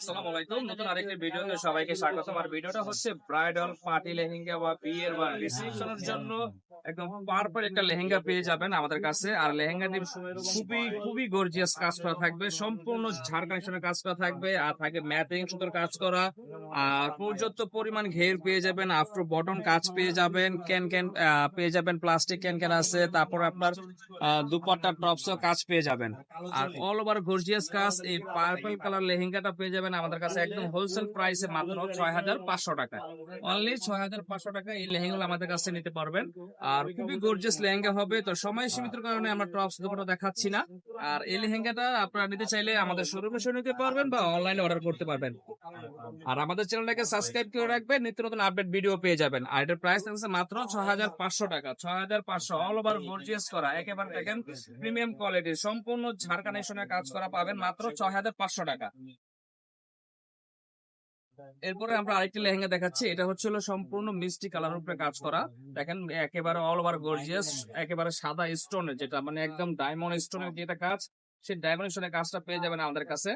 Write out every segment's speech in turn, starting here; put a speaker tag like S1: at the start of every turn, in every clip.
S1: আসসালামু আলাইকুম নতুন আরেকটি ভিডিওতে সবাইকে স্বাগত আর ভিডিওটা হচ্ছে ব্রাইডাল পার্টি লেহেঙ্গা বা বিয়ের বা রিসেপশনের জন্য একদম পারফেক্ট একটা লেহেঙ্গা পেয়ে যাবেন আমাদের কাছে। আর লেহেঙ্গাটি খুবই খুবই গর্জিয়াস কাজ করা থাকবে। সম্পূর্ণ ঝাড় কানেকশনের কাজ করা থাকবে। আর থাকে সুতোর কাজ করা। আর পর্যাপ্ত পরিমাণ ঘের পেয়ে যাবেন। আফটার বটন কাজ পেয়ে যাবেন। ক্যান ক্যান পেয়ে যাবেন। প্লাস্টিক ক্যান ক্যান আছে। তারপর আপনার দুপাট্টা টপস কাজ পেয়ে যাবেন। আর অল ওভার গর্জিয়াস কাজ। এই পার্পল কালার লেহেঙ্গাটা পেয়ে যাবেন আমাদের কাছে একদম হোলসেল প্রাইসে মাত্র ছয় হাজার পাঁচশো টাকা। অনলি ছয় হাজার পাঁচশো টাকা এই লেহেঙ্গা আমাদের কাছে নিতে পারবেন। আর খুবই গর্জিয়াস লেহেঙ্গা হবে। তো সময় সীমিত কারণে আমরা টপস দুপাটা দেখাচ্ছি না। আর এই লেহেঙ্গাটা আপনারা নিতে চাইলে আমাদের শোরুমে এসে নিতে পারবেন বা অনলাইনে অর্ডার করতে পারবেন। আর আমাদের চ্যানেলটাকে সাবস্ক্রাইব করে রাখবেন। নিত্য নতুন আপডেট ভিডিও পেয়ে যাবেন। আর এটার প্রাইস থাকছে মাত্র ছয় হাজার পাঁচশো টাকা। ছয় হাজার পাঁচশো অল ওভার গর্জিয়াস করা। একেবারে দেখেন প্রিমিয়াম কোয়ালিটির সম্পূর্ণ ঝাড় কানেকশনের কাজ করা পাবেন মাত্র ছয় হাজার পাঁচশো টাকা। এরপরে আমরা আরেকটি লেহেঙ্গা দেখাচ্ছি। এটা হচ্ছে হলো সম্পূর্ণ মিষ্টি কালার উপরে কাজ করা। দেখেন, একেবারে অল ওভার গর্জিয়াস একেবারে সাদা স্টোনের যেটা মানে একদম ডায়মন্ড স্টোনের যেটা কাজ, সেই ডায়মন্ড স্টোনের কাজটা পেয়ে যাবেন আমাদের কাছে।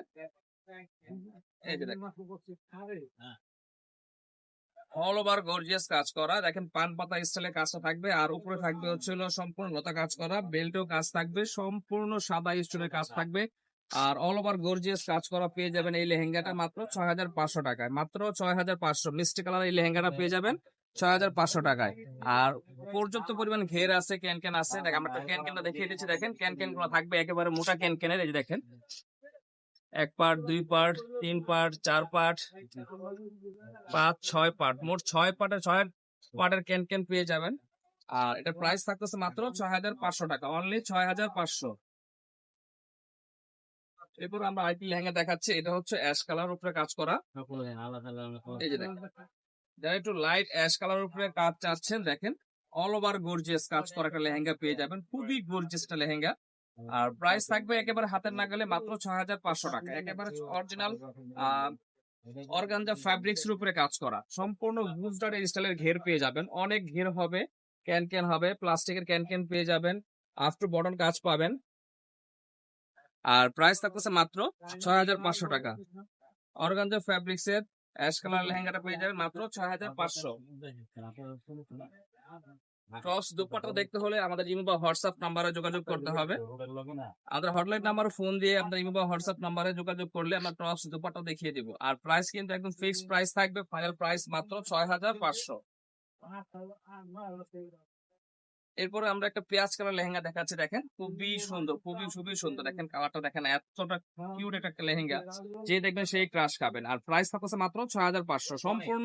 S1: অল ওভার গর্জিয়াস কাজ করা। দেখেন, পান পাতা স্টাইলে কাজটা থাকবে। আর উপরে থাকবে হচ্ছে সম্পূর্ণ লতা কাজ করা। বেল্টেও কাজ থাকবে। সম্পূর্ণ সাদা স্টোনের কাজ থাকবে। আর অল ওভার গর্জিয়াস কাজ করা পেয়ে যাবেন এই লেহেঙ্গাটা মাত্র ছয় হাজার পাঁচশো টাকায়। মাত্র ছয় হাজার পাঁচশো, মিষ্টি কালার এই লেহেঙ্গাটা পেয়ে যাবেন ছয় হাজার পাঁচশো টাকায়। আর পর্যাপ্ত পরিমাণ ঘের আছে ক্যান ক্যান আছে। দেখ, আমরা ক্যান ক্যানটা দেখিয়ে দিচ্ছি, দেখেন ক্যান ক্যানগুলো থাকবে একেবারে মোটা ক্যান ক্যানের এই দেখেন। এক পার্ট দুই পার্ট তিন পার্ট চার পার্ট পাঁচ, ছয় পার্ট মোট ছয় পার্টের ছয় পার্টের ক্যান ক্যান পেয়ে যাবেন। আর এটার প্রাইস থাকতেছে মাত্র ছয় হাজার পাঁচশো টাকা অনলি ছয় হাজার পাঁচশো। এরপর আমরা আইটি লেহেঙ্গা দেখাচ্ছি এটা হচ্ছে অ্যাশ কালার উপরে কাজ করা। এই যে দেখেন। যারা একটু লাইট অ্যাশ কালার উপরে কাজ চাচ্ছেন দেখেন অল ওভার গর্জিয়াস কাজ করা একটা লেহেঙ্গা পেয়ে যাবেন। খুবই গর্জিয়াস একটা লেহেঙ্গা। আর প্রাইস থাকবে একেবারে হাতের নাগালে মাত্র ছয় হাজার পাঁচশো টাকা। একেবারে অরিজিনাল অর্গানজা ফ্যাব্রিক্স এর উপরে কাজ করা। সম্পূর্ণ গুজরাট স্টাইলের ঘের পেয়ে যাবেন। অনেক ঘের হবে ক্যান ক্যান হবে প্লাস্টিকের ক্যান ক্যান পেয়ে যাবেন। আফটার বটন কাজ পাবেন। আর প্রাইস থাকতেছে মাত্র ছয় হাজার পাঁচশো টাকা অর্গানজা ফ্যাব্রিক্স এর অ্যাশ কালার লেহেঙ্গাটা পেয়ে যাবেন মাত্র ছয় হাজার পাঁচশো ক্রস দুপাটা দেখতে হলে আমাদের ইমো বা হোয়াটসঅ্যাপ নাম্বারে যোগাযোগ করতে হবে আমাদের হটলাইন নাম্বার ফোন দিয়ে আপনার ইমো বা হোয়াটসঅ্যাপ নাম্বারে যোগাযোগ করলে আমরা ক্রস দুপাটা দেখিয়ে দিব আর প্রাইস কিন্তু একদম ফিক্সড প্রাইস থাকবে ফাইনাল প্রাইস মাত্র ছয় হাজার পাঁচশো এরপরে আমরা একটা পেঁয়াজ কালার লেহেঙ্গা দেখাচ্ছি দেখেন। খুবই সুন্দর খুবই খুবই সুন্দর। দেখেন কালারটা দেখেন এতটা কিউট একটা লেহেঙ্গা। যে দেখবেন সেই ক্রাশ খাবেন। আর প্রাইস থাকছে মাত্র ছয় হাজার পাঁচশো। সম্পূর্ণ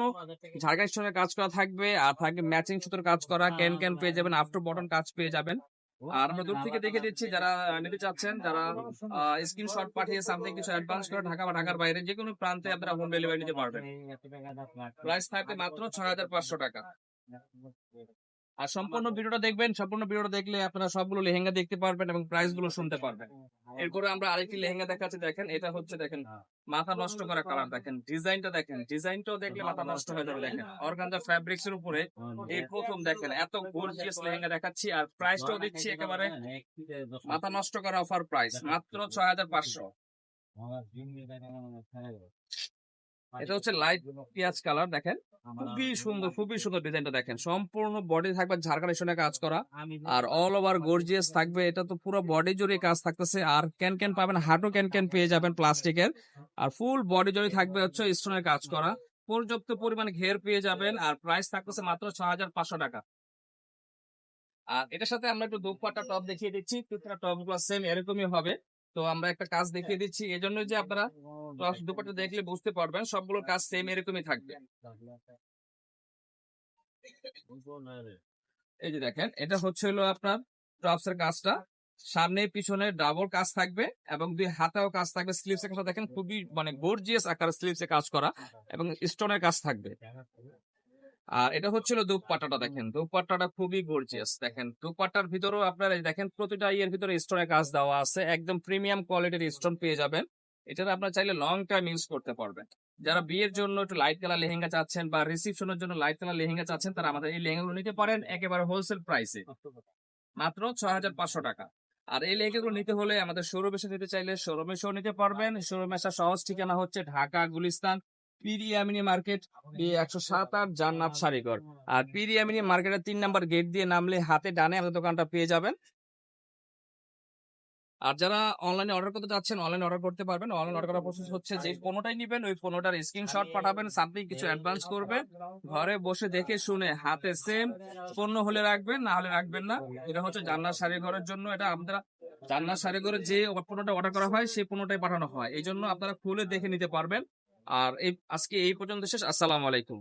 S1: স্টোনের কাজ করা থাকবে আর থাকবে ম্যাচিং সুতোর কাজ করা ক্যান ক্যান পেয়ে যাবেন আফটার বটন কাজ পেয়ে যাবেন। আর আমরা দূর থেকে দেখে দিচ্ছি যারা নিতে চাচ্ছেন যারা স্ক্রিনশট পাঠিয়ে সামনে কিছু অ্যাডভান্স করে ঢাকা বা ঢাকার বাইরে যে কোনো প্রান্তে আপনারা হোম ডেলিভারি নিতে পারবেন। প্রাইস থাকবে মাত্র ছয় হাজার পাঁচশো টাকা। আর সম্পূর্ণ ভিডিওটা দেখবেন সম্পূর্ণ ভিডিওটা দেখলে আপনারা সবগুলো লেহেঙ্গা দেখতে পারবেন এবং প্রাইসগুলো শুনতে পারবেন। এরপরে আমরা আরেকটি লেহেঙ্গা দেখাচ্ছি দেখেন এটা হচ্ছে দেখেন মাথা নষ্ট করা কালার দেখেন ডিজাইনটা দেখেন ডিজাইনটাও দেখলে মাথা নষ্ট হয়ে যাবে দেখেন অর্গানজা ফ্যাব্রিক্স এর উপরে এই প্রথম দেখেন এত গর্জিয়াস লেহেঙ্গা দেখাচ্ছি আর প্রাইসটাও দিচ্ছি একেবারে মাথা নষ্ট করা অফার প্রাইস মাত্র ছয় হাজার পাঁচশো। এটা হচ্ছে লাইট পেঁয়াজ কালার দেখেন? খুবই সুন্দর খুবই সুন্দর ডিজাইনটা দেখেন। সম্পূর্ণ বডি থাকবে ঝাড়খানের কাজ করা। আর অল ওভার গর্জিয়াস থাকবে এটা তো পুরো বডি জুড়ে কাজ থাকতেছে। আর ক্যান ক্যান পাবেন হাঁটু ক্যান ক্যান পেয়ে যাবেন প্লাস্টিকের আর ফুল বডি জুড়ে থাকবে হচ্ছে স্টোনের কাজ করা। পর্যাপ্ত পরিমাণ ঘের পেয়ে যাবেন আর প্রাইস থাকতেছে মাত্র ছ হাজার পাঁচশো টাকা। আর এটার সাথে আমরা একটু দুপাটা টপ দেখিয়ে দিচ্ছি। টপগুলো সেম এরকমই হবে। তো আমরা একটা কাজ দেখিয়ে দিচ্ছি। এই জন্য যে আপনারা টপ দুপাটা দেখলে বুঝতে পারবেন সবগুলো কাজ সেম এরকমই থাকবে। এই যে দেখেন এটা হচ্ছে হলো আপনার টপস এর কাজটা। সামনে পিছনে ডাবল কাজ থাকবে এবং দুই হাতেও কাজ থাকবে। স্লিভস এর কাজটা দেখেন খুবই মানে গর্জিয়াস আকারে স্লিভস এ কাজ করা এবং স্টোনের কাজ থাকবে। আর এটা হচ্ছিল দুপাট্টাটা দেখেন দুপাট্টাটা খুবই গর্জিয়াস দেখেন। দুপাট্টার ভিতরেও আপনারা দেখেন প্রতিটা ইয়ের ভিতরে স্টোনের কাজ দেওয়া আছে একদম প্রিমিয়াম কোয়ালিটির স্টোন পেয়ে যাবেন। এটা আপনারা চাইলে লং টাইম ইউজ করতে পারবেন। যারা বিয়ের জন্য একটু লাইট কালার লেহেঙ্গা চাচ্ছেন বা রিসিপশনের জন্য লাইট কালার লেহেঙ্গা চাচ্ছেন তারা আমাদের এই লেহেঙ্গাগুলো নিতে পারেন একেবারে হোলসেল প্রাইসে মাত্র ছয় হাজার পাঁচশো টাকা। আর এই লেহেঙ্গাগুলো নিতে হলে আমাদের শোরুম এসে নিতে চাইলে শোরুমে এসেও নিতে পারবেন। শোরুম আসার সহজ ঠিকানা হচ্ছে ঢাকা গুলিস্তান। পিরিয়ামিনি মার্কেট একশো সাত আট জান্নাত শাড়িঘর আর পিরিয়ামিনি মার্কেটের তিন নাম্বার গেট দিয়ে নামলে হাতে ডানে আমাদের দোকানটা পেয়ে যাবেন। আর যারা অনলাইনে অর্ডার করতে চাচ্ছেন অনলাইনে অর্ডার করতে পারবেন। অনলাইন অর্ডার করার প্রসেস হচ্ছে যে নেবেন ওই স্ক্রিনশট পাঠাবেন কিছু অ্যাডভান্স করবেন ঘরে বসে দেখে শুনে হাতে সেম পণ্য হলে রাখবেন না হলে রাখবেন না। এটা হচ্ছে জান্নার শাড়ি ঘরের জন্য। এটা আপনারা জান্নার শাড়ি ঘরে যে পণ্যটা অর্ডার করা হয় সেই পণ্যটাই পাঠানো হয়। এই জন্য আপনারা খুলে দেখে নিতে পারবেন। আর এই আজকে এই পর্যন্ত শেষ। আসসালামু আলাইকুম।